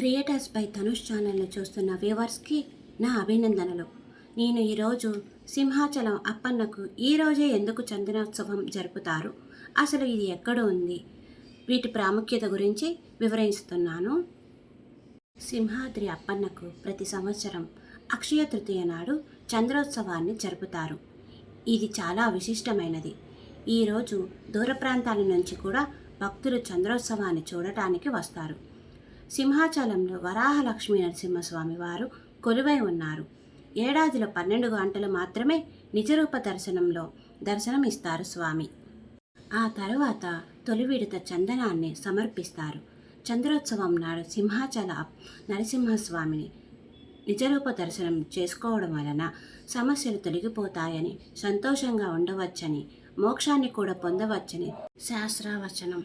Creators by Dhanush ఛానల్ని చూస్తున్న వ్యూవర్స్కి నా అభినందనలు. నేను ఈరోజు సింహాచలం అప్పన్నకు ఈరోజే ఎందుకు చందనోత్సవం జరుపుతారు? అసలు ఇది ఎక్కడ ఉంది? వీటి ప్రాముఖ్యత గురించి వివరిస్తున్నాను. సింహాద్రి అప్పన్నకు ప్రతి సంవత్సరం అక్షయ తృతీయ నాడు చంద్రోత్సవాన్ని జరుపుతారు. ఇది చాలా విశిష్టమైనది. ఈరోజు దూర ప్రాంతాల నుంచి కూడా భక్తులు చంద్రోత్సవాన్ని చూడటానికి వస్తారు. సింహాచలంలో వరాహలక్ష్మి నరసింహస్వామి వారు కొలువై ఉన్నారు. ఏడాదిలో పన్నెండు గంటలు మాత్రమే నిజరూప దర్శనంలో దర్శనం ఇస్తారు స్వామి. ఆ తరువాత తొలి విడత చందనాన్ని సమర్పిస్తారు. చంద్రోత్సవం నాడు సింహాచల నరసింహస్వామిని నిజరూప దర్శనం చేసుకోవడం వలన సమస్యలు తొలగిపోతాయని సంతోషంగా ఉండవచ్చని మోక్షాన్ని కూడా పొందవచ్చని శాస్త్రవచనం.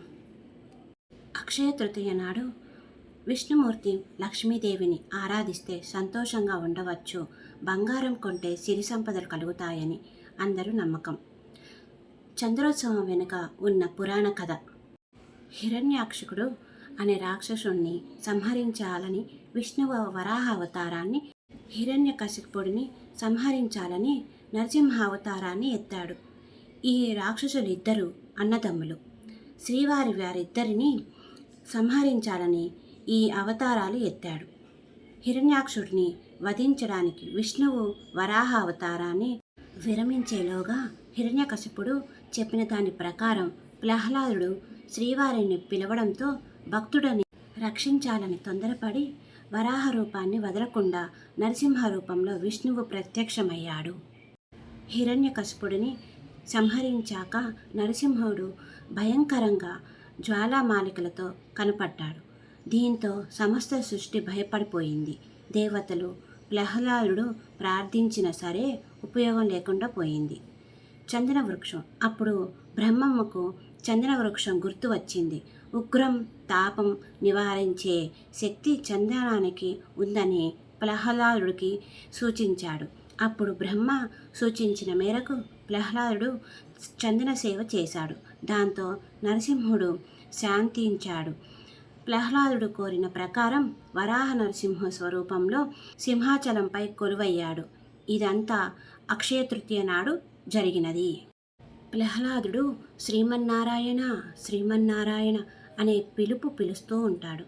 అక్షయ తృతీయ నాడు విష్ణుమూర్తి లక్ష్మీదేవిని ఆరాధిస్తే సంతోషంగా ఉండవచ్చు. బంగారం కొంటే సిరి సంపదలు కలుగుతాయని అందరూ నమ్మకం. చంద్రోత్సవం వెనుక ఉన్న పురాణ కథ. హిరణ్యాక్షకుడు అనే రాక్షసుణ్ణి సంహరించాలని విష్ణువు వరాహ అవతారాన్ని హిరణ్యకశిపుడిని సంహరించాలని నరసింహ అవతారాన్ని ఎత్తాడు. ఈ రాక్షసులిద్దరూ అన్నదమ్ములు. శ్రీవారి వారిద్దరిని సంహరించాలని ఈ అవతారాలు ఎత్తాడు. హిరణ్యాక్షుడిని వధించడానికి విష్ణువు వరాహ అవతారాన్ని విరమించేలోగా హిరణ్యకశిపుడు చెప్పిన దాని ప్రకారం ప్రహ్లాదుడు శ్రీవారిని పిలవడంతో భక్తుడని రక్షించాలని తొందరపడి వరాహ రూపాన్ని వదలకుండా నరసింహ రూపంలో విష్ణువు ప్రత్యక్షమయ్యాడు. హిరణ్యకశిపుడిని సంహరించాక నరసింహుడు భయంకరంగా జ్వాలామాలికలతో కనపడ్డాడు. దీంతో సమస్త సృష్టి భయపడిపోయింది. దేవతలు ప్రహ్లాదుడు ప్రార్థించినా సరే ఉపయోగం లేకుండా పోయింది. చందన వృక్షం అప్పుడు బ్రహ్మమ్మకు చందన వృక్షం గుర్తు వచ్చింది. ఉగ్రం తాపం నివారించే శక్తి చందనానికి ఉందని ప్రహ్లాదుడికి సూచించాడు. అప్పుడు బ్రహ్మ సూచించిన మేరకు ప్రహ్లాదుడు చందన సేవ చేశాడు. దాంతో నరసింహుడు శాంతించాడు. ప్రహ్లాదుడు కోరిన ప్రకారం వరాహ నరసింహ స్వరూపంలో సింహాచలంపై కొలువయ్యాడు. ఇదంతా అక్షయ తృతీయ నాడు జరిగినది. ప్రహ్లాదుడు శ్రీమన్నారాయణ శ్రీమన్నారాయణ అనే పిలుపు పిలుస్తూ ఉంటాడు.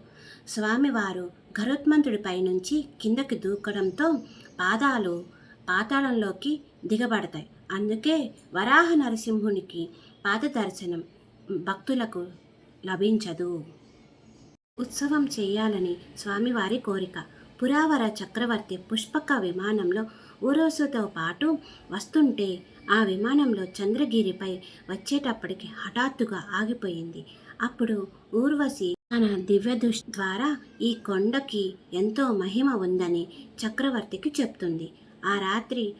స్వామివారు గరుత్మంతుడిపై నుంచి కిందకి దూకడంతో పాదాలు పాతాళంలోకి దిగబడతాయి. అందుకే వరాహ నరసింహునికి పాద దర్శనం భక్తులకు లభించదు. ఉత్సవం చేయాలని స్వామివారి కోరిక. పురావర చక్రవర్తి పుష్పక విమానంలో ఊరోసుతో పాటు వస్తుంటే ఆ విమానంలో చంద్రగిరిపై వచ్చేటప్పటికి హఠాత్తుగా ఆగిపోయింది. అప్పుడు ఊర్వశి తన దివ్యదృష్టి ద్వారా ఈ కొండకి ఎంతో మహిమ ఉందని చక్రవర్తికి చెప్తుంది. ఆ రాత్రి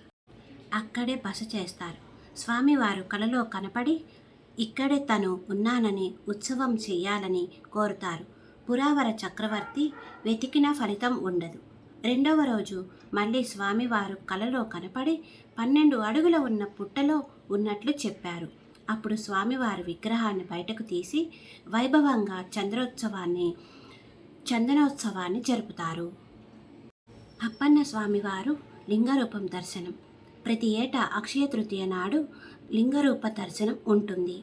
అక్కడే బస చేస్తారు. స్వామివారు కలలో కనపడి ఇక్కడే తను ఉన్నానని ఉత్సవం చేయాలని కోరుతారు. పురావర చక్రవర్తి వెతికిన ఫలితం ఉండదు. రెండవ రోజు మళ్ళీ స్వామివారు కలలో కనపడి పన్నెండు అడుగుల ఉన్న పుట్టలో ఉన్నట్లు చెప్పారు. అప్పుడు స్వామివారి విగ్రహాన్ని బయటకు తీసి వైభవంగా చంద్రోత్సవాన్ని చందనోత్సవాన్ని జరుపుతారు. అప్పన్న స్వామివారు లింగరూపం దర్శనం. ప్రతి ఏటా అక్షయ తృతీయ నాడు లింగరూప దర్శనం ఉంటుంది.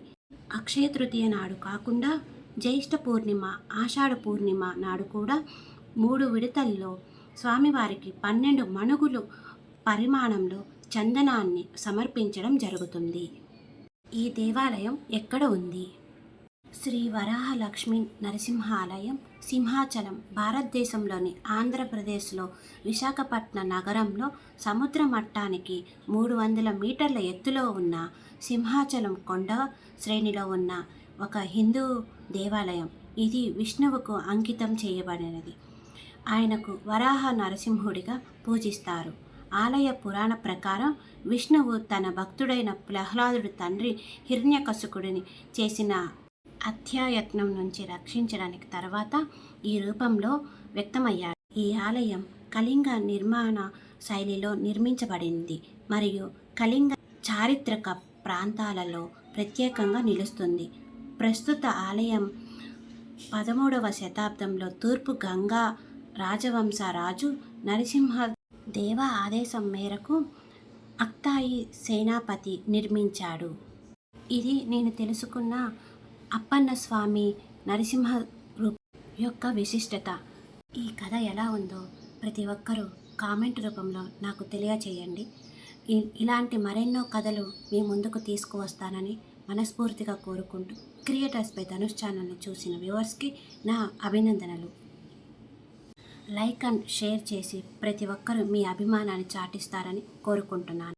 అక్షయ తృతీయ నాడు కాకుండా జ్యేష్ఠ పూర్ణిమ ఆషాఢ పూర్ణిమ నాడు కూడా మూడు విడతల్లో స్వామివారికి పన్నెండు మణుగులు పరిమాణంలో చందనాన్ని సమర్పించడం జరుగుతుంది. ఈ దేవాలయం ఎక్కడ ఉంది? శ్రీ వరాహలక్ష్మి నరసింహాలయం సింహాచలం భారతదేశంలోని ఆంధ్రప్రదేశ్లో విశాఖపట్నం నగరంలో సముద్ర మట్టానికి మూడు వందల మీటర్ల ఎత్తులో ఉన్న సింహాచలం కొండ శ్రేణిలో ఉన్న ఒక హిందూ దేవాలయం. ఇది విష్ణువుకు అంకితం చేయబడినది. ఆయనకు వరాహ నరసింహుడిగా పూజిస్తారు. ఆలయ పురాణ ప్రకారం విష్ణువు తన భక్తుడైన ప్రహ్లాదుడు తండ్రి హిరణ్యకసుకుడిని చేసిన అత్యాయత్నం నుంచి రక్షించడానికి తర్వాత ఈ రూపంలో వ్యక్తమయ్యాడు. ఈ ఆలయం కళింగ నిర్మాణ శైలిలో నిర్మించబడింది మరియు కళింగ చారిత్రక ప్రాంతాలలో ప్రత్యేకంగా నిలుస్తుంది. ప్రస్తుత ఆలయం పదమూడవ శతాబ్దంలో తూర్పు గంగా రాజవంశ రాజు నరసింహ దేవ ఆదేశం మేరకు అక్తాయి సేనాపతి నిర్మించాడు. ఇది నేను తెలుసుకున్న అప్పన్న స్వామి నరసింహ రూప యొక్క విశిష్టత. ఈ కథ ఎలా ఉందో ప్రతి ఒక్కరూ కామెంట్ రూపంలో నాకు తెలియచేయండి. ఇ- ఇలాంటి మరెన్నో కథలు మీ ముందుకు తీసుకువస్తానని మనస్ఫూర్తిగా కోరుకుంటూ క్రియేటర్స్పై ధనుష్ ఛానల్ని చూసిన వ్యూవర్స్కి నా అభినందనలు. లైక్ అండ్ షేర్ చేసి ప్రతి ఒక్కరూ మీ అభిమానాన్ని చాటిస్తారని కోరుకుంటున్నాను.